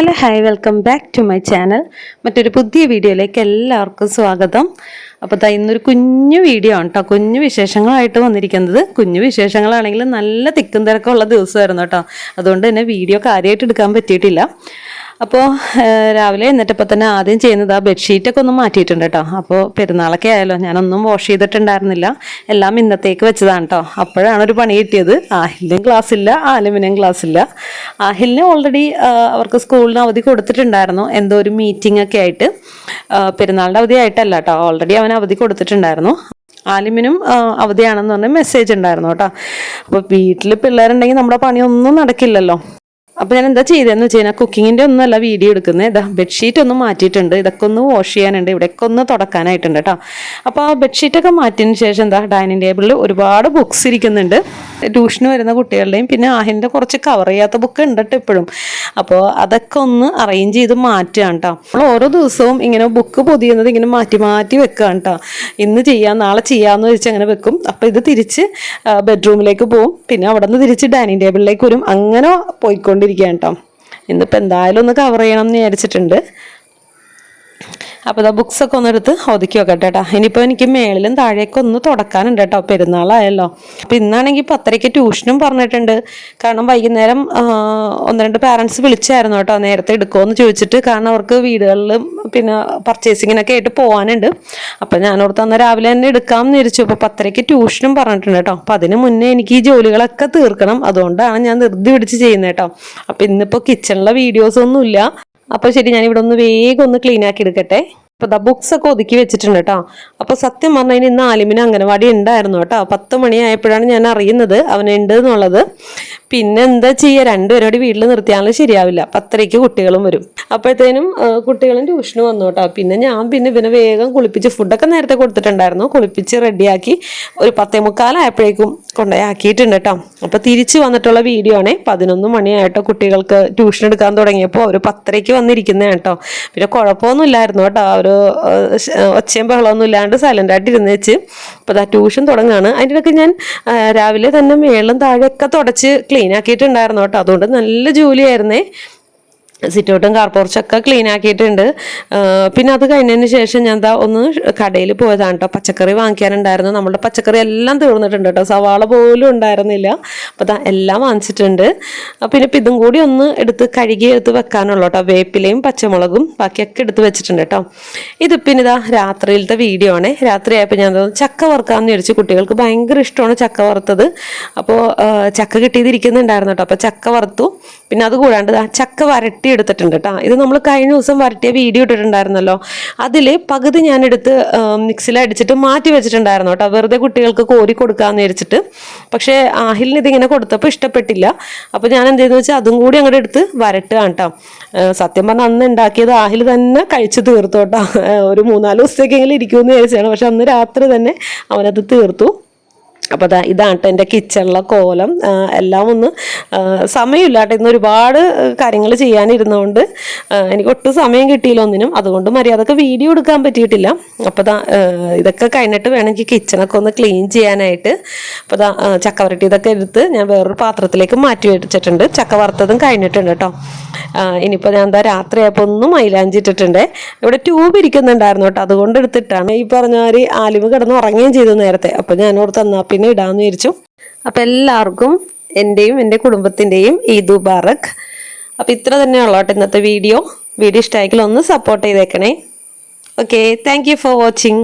Hello hi welcome back to my channel മറ്റൊരു പുതിയ വീഡിയോയിലേക്ക് എല്ലാവർക്കും സ്വാഗതം. അപ്പോൾ ദാ ഇന്നൊരു കുഞ്ഞു വീഡിയോ ആണ് കേട്ടോ കുഞ്ഞു വിശേഷങ്ങളായിട്ട് വന്നിരിക്കുന്നത്. കുഞ്ഞു വിശേഷങ്ങളാണെങ്കിലും നല്ല തിക്കും തിരക്കുള്ള ദിവസമായിരുന്നു കേട്ടോ അതുകൊണ്ട് തന്നെ വീഡിയോ കാര്യമായിട്ട് എടുക്കാൻ പറ്റിയിട്ടില്ല. അപ്പോൾ രാവിലെ എന്നിട്ടിപ്പോൾ തന്നെ ആദ്യം ചെയ്യുന്നത് ആ ബെഡ്ഷീറ്റൊക്കെ ഒന്ന് മാറ്റിയിട്ടുണ്ട് കേട്ടോ അപ്പോൾ പെരുന്നാളൊക്കെ ആയാലോ ഞാനൊന്നും വാഷ് ചെയ്തിട്ടുണ്ടായിരുന്നില്ല. എല്ലാം ഇന്നത്തേക്ക് വെച്ചതാണ് കേട്ടോ അപ്പോഴാണ് ഒരു പണി കിട്ടിയത്. ആഹിലിനും ക്ലാസ് ഇല്ല ആലിമിനും ക്ലാസ് ഇല്ല. ആഹിലിന് ഓൾറെഡി അവർക്ക് സ്കൂളിന് അവധി കൊടുത്തിട്ടുണ്ടായിരുന്നു. എന്തോ ഒരു മീറ്റിംഗ് ഒക്കെ ആയിട്ട്. പെരുന്നാളിന്റെ അവധി ആയിട്ടല്ല കേട്ടോ ഓൾറെഡി അവൻ അവധി കൊടുത്തിട്ടുണ്ടായിരുന്നു. ആലിമിനും അവധിയാണെന്ന് പറഞ്ഞ് മെസ്സേജ് ഉണ്ടായിരുന്നു കേട്ടോ അപ്പോൾ വീട്ടിൽ പിള്ളേരുണ്ടെങ്കിൽ നമ്മുടെ പണിയൊന്നും നടക്കില്ലല്ലോ. അപ്പോൾ ഞാൻ എന്താ ചെയ്തതെന്ന് വെച്ച് കഴിഞ്ഞാൽ കുക്കിങ്ങിന്റെ ഒന്നുമല്ല വീഡിയോ എടുക്കുന്നത് ഇതാ ബെഡ്ഷീറ്റ് ഒന്ന് മാറ്റിയിട്ടുണ്ട്. ഇതൊക്കെ ഒന്ന് വാഷ് ചെയ്യാനുണ്ട്. ഇവിടെയൊക്കെ ഒന്ന് തുടക്കാനായിട്ടുണ്ട് കേട്ടോ അപ്പോൾ ആ ബെഡ്ഷീറ്റൊക്കെ മാറ്റിയതിന് ശേഷം എന്താ ഡൈനിങ് ടേബിളിൽ ഒരുപാട് ബുക്സ് ഇരിക്കുന്നുണ്ട്. ട്യൂഷന് വരുന്ന കുട്ടികളുടെയും പിന്നെ ആഹിന്റെ കുറച്ച് കവർ ചെയ്യാത്ത ബുക്ക് ഉണ്ട് കേട്ടോ ഇപ്പോഴും. അപ്പോൾ അതൊക്കെ ഒന്ന് അറേഞ്ച് ചെയ്ത് മാറ്റുകയാണ് കേട്ടോ അപ്പോൾ ഓരോ ദിവസവും ഇങ്ങനെ ബുക്ക് പൊതിയുന്നത് ഇങ്ങനെ മാറ്റി മാറ്റി വെക്കുകയാണ് കേട്ടോ ഇന്ന് ചെയ്യാം നാളെ ചെയ്യാമെന്ന് വെച്ച് അങ്ങനെ വെക്കും. അപ്പോൾ ഇത് തിരിച്ച് ബെഡ്റൂമിലേക്ക് പോവും. പിന്നെ അവിടെ നിന്ന് തിരിച്ച് ഡൈനിങ് ടേബിളിലേക്ക് വരും. അങ്ങനെ പോയിക്കൊണ്ടിരിക്കുകയാണ് കേട്ടോ ഇന്നിപ്പോൾ എന്തായാലും ഒന്ന് കവർ ചെയ്യണം എന്ന് വിചാരിച്ചിട്ടുണ്ട്. അപ്പോൾ ഇതാ ബുക്സൊക്കെ ഒന്ന് എടുത്ത് ഒതുക്കി വെക്കട്ടെ കേട്ടോ ഇനിയിപ്പോൾ എനിക്ക് മേളിലും താഴേക്ക് ഒന്ന് തുടക്കാനുണ്ട് കേട്ടോ പെരുന്നാളായല്ലോ. അപ്പോൾ ഇന്നാണെങ്കിൽ പത്തരയ്ക്ക് ട്യൂഷനും പറഞ്ഞിട്ടുണ്ട്. കാരണം വൈകുന്നേരം ഒന്ന് രണ്ട് പാരൻസ് വിളിച്ചായിരുന്നു കേട്ടോ നേരത്തെ എടുക്കുമോ ചോദിച്ചിട്ട്. കാരണം അവർക്ക് വീടുകളിലും പിന്നെ പർച്ചേസിങ്ങിനൊക്കെ ആയിട്ട് പോകാനുണ്ട് അപ്പോൾ ഞാനോർത്ത് അന്ന് രാവിലെ തന്നെ എടുക്കാമെന്ന് വിചാരിച്ചു. അപ്പോൾ പത്തരയ്ക്ക് ട്യൂഷനും പറഞ്ഞിട്ടുണ്ട് കേട്ടോ അപ്പോൾ അതിന് മുന്നേ എനിക്ക് ഈ ജോലികളൊക്കെ തീർക്കണം. അതുകൊണ്ടാണ് ഞാൻ ധൃതി പിടിച്ച് ചെയ്യുന്നത് കേട്ടോ അപ്പോൾ ഇന്നിപ്പോൾ കിച്ചണിലെ വീഡിയോസ് ഒന്നുമില്ല. അപ്പോൾ ശരി ഞാൻ ഇവിടെ ഒന്ന് വേഗം ഒന്ന് ക്ലീൻ ആക്കി എടുക്കട്ടെ. ദാ ബുക്സ് ഒക്കെ ഒതുക്കി വെച്ചിട്ടുണ്ട് കേട്ടോ. അപ്പോൾ സത്യം പറഞ്ഞു കഴിഞ്ഞാൽ ഇന്ന് ആലിമിന് അംഗനവാടി ഉണ്ടായിരുന്നു കേട്ടോ. പത്ത് മണിയായപ്പോഴാണ് ഞാൻ അറിയുന്നത് അവനുണ്ട് എന്നുള്ളത്. പിന്നെ എന്താ ചെയ്യുക രണ്ടുപേരോട് വീട്ടിൽ നിർത്തിയാലും ശരിയാവില്ല. പത്തരയ്ക്ക് കുട്ടികളും വരും. അപ്പോഴത്തേനും കുട്ടികളും ട്യൂഷന് വന്നു കേട്ടോ. പിന്നെ ഞാൻ പിന്നെ പിന്നെ വേഗം കുളിപ്പിച്ച് ഫുഡൊക്കെ നേരത്തെ കൊടുത്തിട്ടുണ്ടായിരുന്നു. കുളിപ്പിച്ച് റെഡിയാക്കി ഒരു പത്തേ മുക്കാലായപ്പോഴേക്കും കൊണ്ടുപോയി ആക്കിയിട്ടുണ്ട് കേട്ടോ. അപ്പോൾ തിരിച്ച് വന്നിട്ടുള്ള വീഡിയോ ആണേ. പതിനൊന്ന് മണിയായിട്ടോ കുട്ടികൾക്ക് ട്യൂഷൻ എടുക്കാൻ തുടങ്ങിയപ്പോൾ ഒരു പത്തരയ്ക്ക് വന്നിരിക്കുന്നതാണ് കേട്ടോ. പിന്നെ കുഴപ്പമൊന്നും ഇല്ലായിരുന്നു കേട്ടോ. ഏഹ്, ഒച്ചയും ബഹളമൊന്നും ഇല്ലാണ്ട് സൈലന്റായിട്ട് ഇരുന്ന് വെച്ച് അപ്പോൾ ദാ ട്യൂഷൻ തുടങ്ങുകയാണ് അതിന്റെ ഇടയ്ക്ക് ഞാൻ രാവിലെ തന്നെ മേളും താഴെയൊക്കെ തുടച്ച് ക്ലീൻ ആക്കിയിട്ടുണ്ടായിരുന്നു കേട്ടോ. അതുകൊണ്ട് നല്ല ജോലിയായിരുന്നേ. സിറ്റൗട്ടും കാർപോർച്ചൊക്കെ ക്ലീൻ ആക്കിയിട്ടുണ്ട്. പിന്നെ അത് കഴിഞ്ഞതിന് ശേഷം ഞാൻ എന്താ ഒന്ന് കടയിൽ പോയതാണ് കേട്ടോ പച്ചക്കറി വാങ്ങിക്കാനുണ്ടായിരുന്നു. നമ്മുടെ പച്ചക്കറി എല്ലാം തീർന്നിട്ടുണ്ട് കേട്ടോ സവാള പോലും ഉണ്ടായിരുന്നില്ല. അപ്പോൾ അതാ എല്ലാം വാങ്ങിച്ചിട്ടുണ്ട്. പിന്നെ ഇപ്പം ഇതും കൂടി ഒന്ന് എടുത്ത് കഴുകി എടുത്ത് വെക്കാനുള്ളൂ കേട്ടോ വേപ്പിലയും പച്ചമുളകും ബാക്കിയൊക്കെ എടുത്ത് വെച്ചിട്ടുണ്ട് കേട്ടോ ഇത് പിന്നെ ഇതാ രാത്രിയിലത്തെ വീഡിയോ ആണ്. രാത്രി ആയപ്പോൾ ഞാൻ ചക്ക വറുക്കാമെന്ന് ചോദിച്ചു കുട്ടികൾക്ക് ഭയങ്കര ഇഷ്ടമാണ് ചക്ക വറുത്തത്. അപ്പോൾ ചക്ക കിട്ടിയതിരിക്കുന്നുണ്ടായിരുന്നു കേട്ടോ അപ്പോൾ ചക്ക വറുത്തു. പിന്നെ അത് കൂടാണ്ട് ചക്ക വരട്ടി എടുത്തിട്ടുണ്ട് കേട്ടോ. ഇത് നമ്മൾ കഴിഞ്ഞ ദിവസം വരട്ടിയ വീഡിയോ ഇട്ടിട്ടുണ്ടായിരുന്നല്ലോ. അതിൽ പകുതി ഞാനെടുത്ത് മിക്സിയിൽ അടിച്ചിട്ട് മാറ്റി വെച്ചിട്ടുണ്ടായിരുന്നു കേട്ടോ. വെറുതെ കുട്ടികൾക്ക് കോരി കൊടുക്കാമെന്ന് വിചാരിച്ചിട്ട്. പക്ഷേ ആഹിലിന് ഇതിങ്ങനെ കൊടുത്തപ്പോൾ ഇഷ്ടപ്പെട്ടില്ല. അപ്പോൾ ഞാൻ എന്ത് ചെയ്തെന്ന് വെച്ചാൽ അതും കൂടി അങ്ങോട്ട് എടുത്ത് വരട്ടുകയാണ് കേട്ടോ. സത്യം പറഞ്ഞാൽ അന്ന് ഉണ്ടാക്കിയത് ആഹിൽ തന്നെ കഴിച്ചു തീർത്തു കേട്ടോ. ഒരു മൂന്നാൽ ദിവസത്തേക്കെങ്കിലും ഇരിക്കുമെന്ന് വിചാരിച്ചാണ്. പക്ഷെ അന്ന് രാത്രി തന്നെ അവനത് തീർത്തു. അപ്പോൾ അതാ ഇതാണ് കേട്ടോ എന്റെ കിച്ചണിലെ കോലം. എല്ലാം ഒന്ന് സമയമില്ല ഇന്ന് ഒരുപാട് കാര്യങ്ങൾ ചെയ്യാനിരുന്നതുകൊണ്ട് എനിക്ക് ഒട്ടും സമയം കിട്ടിയില്ല ഒന്നിനും. അതുകൊണ്ട് മര്യാദയ്ക്ക് വീഡിയോ എടുക്കാൻ പറ്റിയിട്ടില്ല. അപ്പോൾ ദാ ഇതൊക്കെ കഴിഞ്ഞിട്ട് വേണം എനിക്ക് കിച്ചണൊക്കെ ഒന്ന് ക്ലീൻ ചെയ്യാനായിട്ട്. അപ്പോൾ ദാ ചക്കവരട്ടി ഇതൊക്കെ എടുത്ത് ഞാൻ വേറൊരു പാത്രത്തിലേക്ക് മാറ്റി വെച്ചിട്ടുണ്ട്. ചക്ക വറുത്തതും കഴിഞ്ഞിട്ടുണ്ട് കേട്ടോ. ഇനിയിപ്പോൾ ഞാൻ എന്താ രാത്രിയായപ്പോൾ ഒന്നും മൈലാഞ്ചി ഇട്ടിട്ടുണ്ട്. ഇവിടെ ട്യൂബ് ഇരിക്കുന്നുണ്ടായിരുന്നു കേട്ടോ. അതുകൊണ്ട് എടുത്തിട്ടാണ് ഈ പറഞ്ഞ മാതിരി ആലിമ് കിടന്ന് ഉറങ്ങുകയും ചെയ്തു നേരത്തെ. അപ്പോൾ ഞാൻ ഓർത്ത് എന്നാൽ പിന്നെ ഇടാമെന്ന് വിചാരിച്ചു. അപ്പോൾ എല്ലാവർക്കും എന്റെയും എന്റെ കുടുംബത്തിന്റെയും ഈദ് മുബാറക്. അപ്പോൾ ഇത്ര തന്നെയുള്ളൂ കേട്ടോ ഇന്നത്തെ വീഡിയോ. വീഡിയോ ഇഷ്ടമായെങ്കിൽ ഒന്ന് സപ്പോർട്ട് ചെയ്തേക്കണേ. Okay thank for watching